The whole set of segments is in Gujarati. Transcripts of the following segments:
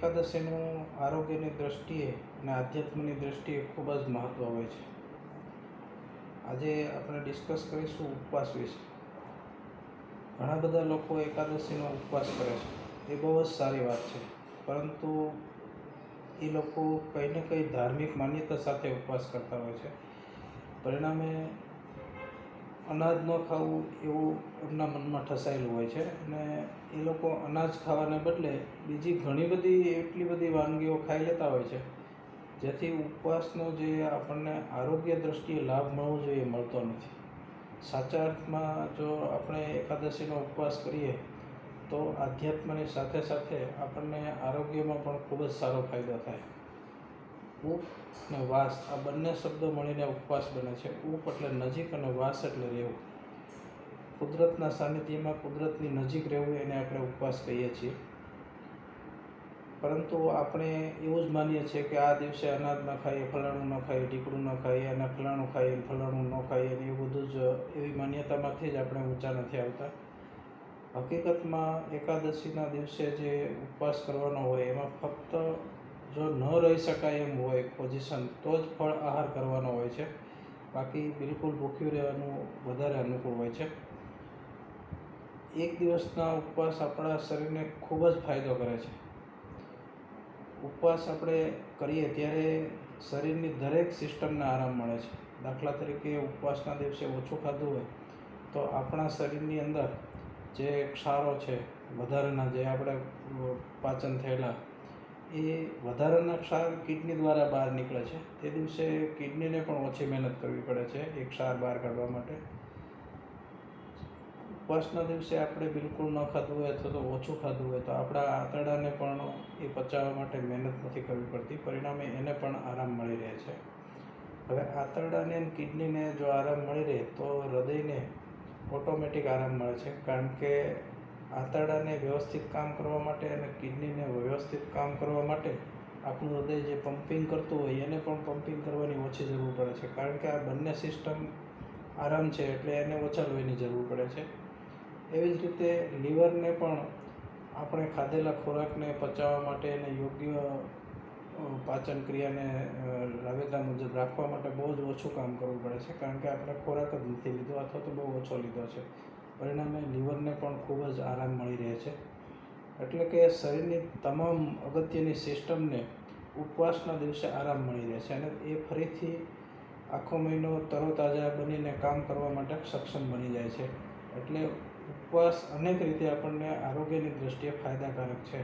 એકાદશીનું આરોગ્યની દ્રષ્ટિએ અને આધ્યાત્મની દ્રષ્ટિએ ખૂબ જ મહત્ત્વ હોય છે. આજે આપણે ડિસ્કસ કરીશું ઉપવાસ વિશે. ઘણા બધા લોકો એકાદશીનો ઉપવાસ કરે છે. એ બહુ જ સારી વાત છે. પરંતુ એ લોકો કંઈ ને કંઈ ધાર્મિક માન્યતા સાથે ઉપવાસ કરતા હોય છે. પરિણામે અનાજ ન ખાવું એવું એમના મનમાં ઠસાયેલું હોય છે. અને એ લોકો અનાજ ખાવાને બદલે બીજી ઘણી બધી એટલી બધી વાનગીઓ ખાઈ લેતા હોય છે, જેથી ઉપવાસનો જે આપણને આરોગ્ય દ્રષ્ટિએ લાભ મળવો જોઈએ મળતો નથી. સાચા અર્થમાં જો આપણે એકાદશીનો ઉપવાસ કરીએ, તો આધ્યાત્મની સાથે સાથે આપણને આરોગ્યમાં પણ ખૂબ જ સારો ફાયદો થાય. ઉપ અને વાસ, આ બંને શબ્દો મળીને ઉપવાસ બને છે. ઉપ એટલે નજીક અને વાસ એટલે રહેવું. કુદરતના સાનિધ્યમાં કુદરતની નજીક રહેવું એને આપણે ઉપવાસ કહીએ છીએ. પરંતુ આપણે એવું જ માનીએ છીએ કે આ દિવસે અનાજ ન ખાઈએ, ફલાણું ન ખાઈએ ઢીકડું ન ખાઈએ અને ફલાણું ખાઈએ ફલાણું ન ખાઈએ અને એવું બધું જ એવી માન્યતામાંથી જ આપણે ઊંચા નથી આવતા. હકીકતમાં એકાદશીના દિવસે જે ઉપવાસ કરવાનો હોય, એમાં ફક્ત જો ન રહી શકાય એમ હોય પોઝિશન તો જ ફળ આહાર કરવાનો હોય છે. બાકી બિલકુલ ભૂખ્યું રહેવાનું વધારે અનુકૂળ હોય છે. એક દિવસના ઉપવાસ આપણા શરીરને ખૂબ જ ફાયદો કરે છે. ઉપવાસ આપણે કરીએ ત્યારે શરીરની દરેક સિસ્ટમને આરામ મળે છે. દાખલા તરીકે ઉપવાસના દિવસે ઓછું ખાધું હોય, તો આપણા શરીરની અંદર જે ક્ષારો છે, વધારાના જે આપણે પાચન થયેલા એ વધારાના ક્ષાર કિડની દ્વારા બહાર નીકળે છે. તે દિવસે કિડનીને પણ ઓછી મહેનત કરવી પડે છે એ ક્ષાર બહાર કાઢવા માટે. ઉપવાસના દિવસે આપણે બિલકુલ ન ખાધું હોય અથવા તો ઓછું ખાધું હોય તો આપણા આંતરડાને પણ એ પચાવવા માટે મહેનત નથી કરવી પડતી. પરિણામે એને પણ આરામ મળી રહે છે. હવે આંતરડાને અને કિડનીને જો આરામ મળી રહે તો હૃદયને ઓટોમેટિક આરામ મળે છે. કારણ કે આંતરડાને વ્યવસ્થિત કામ કરવા માટે અને કિડનીને વ્યવસ્થિત કામ કરવા માટે આપણું હૃદય જે પમ્પિંગ કરતું હોય એને પણ પમ્પિંગ કરવાની ઓછી જરૂર પડે છે. કારણ કે આ બંને સિસ્ટમ આરામ છે એટલે એને ઓછા લોહીની જરૂર પડે છે. એવી જ રીતે લીવરને પણ આપણે ખાધેલા ખોરાકને પચાવવા માટે અને યોગ્ય પાચન ક્રિયાને રાબેતા મુજબ રાખવા માટે બહુ જ ઓછું કામ કરવું પડે છે. કારણ કે આપણે ખોરાક જ નથી લીધો અથવા તો બહુ ઓછો લીધો છે. પરિણામે લીવરને પણ ખૂબ જ આરામ મળી રહે છે. એટલે કે શરીરની તમામ અગત્યની સિસ્ટમને ઉપવાસના દિવસે આરામ મળી રહે છે અને એ ફરીથી આખો મહિનો તરોતાજા બનીને કામ કરવા માટે સક્ષમ બની જાય છે. એટલે ઉપવાસ અનેક રીતે આપણને આરોગ્યની દૃષ્ટિએ ફાયદાકારક છે.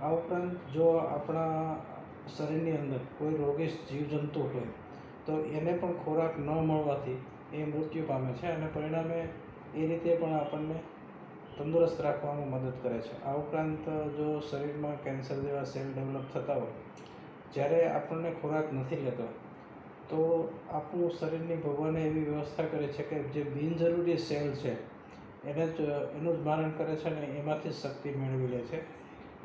આ ઉપરાંત જો આપણા શરીરની અંદર કોઈ રોગી જીવજંતુ હોય તો એને પણ ખોરાક ન મળવાથી એ મૃત્યુ પામે છે અને પરિણામે એ રીતે પણ આપણને તંદુરસ્ત રાખવામાં મદદ કરે છે. આ ઉપરાંત જો શરીરમાં કેન્સર જેવા સેલ ડેવલપ થતા હોય, જ્યારે આપણને ખોરાક નથી લેતો, તો આપણું શરીરની ભગવાને એવી વ્યવસ્થા કરે છે કે જે બિનજરૂરી સેલ છે, એને જ, એનું જ મારણ કરે છે ને એમાંથી શક્તિ મેળવી લે છે.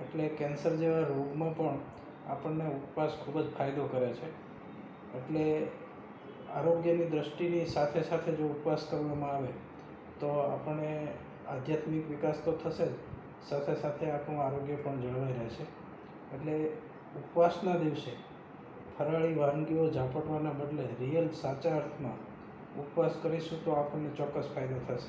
એટલે કેન્સર જેવા રોગમાં પણ આપણને ઉપવાસ ખૂબ જ ફાયદો કરે છે. એટલે આરોગ્યની દૃષ્ટિની સાથે સાથે જો ઉપવાસ કરવામાં આવે તો આપણે આધ્યાત્મિક વિકાસ તો થશે જ. સાથે સાથે આપણું આરોગ્ય પણ જળવાઈ રહેશે. એટલે ઉપવાસના દિવસે ફરાળી વાનગીઓ ઝાપટવાના બદલે રિયલ સાચા અર્થમાં ઉપવાસ કરીશું તો આપણને ચોક્કસ ફાયદો થશે.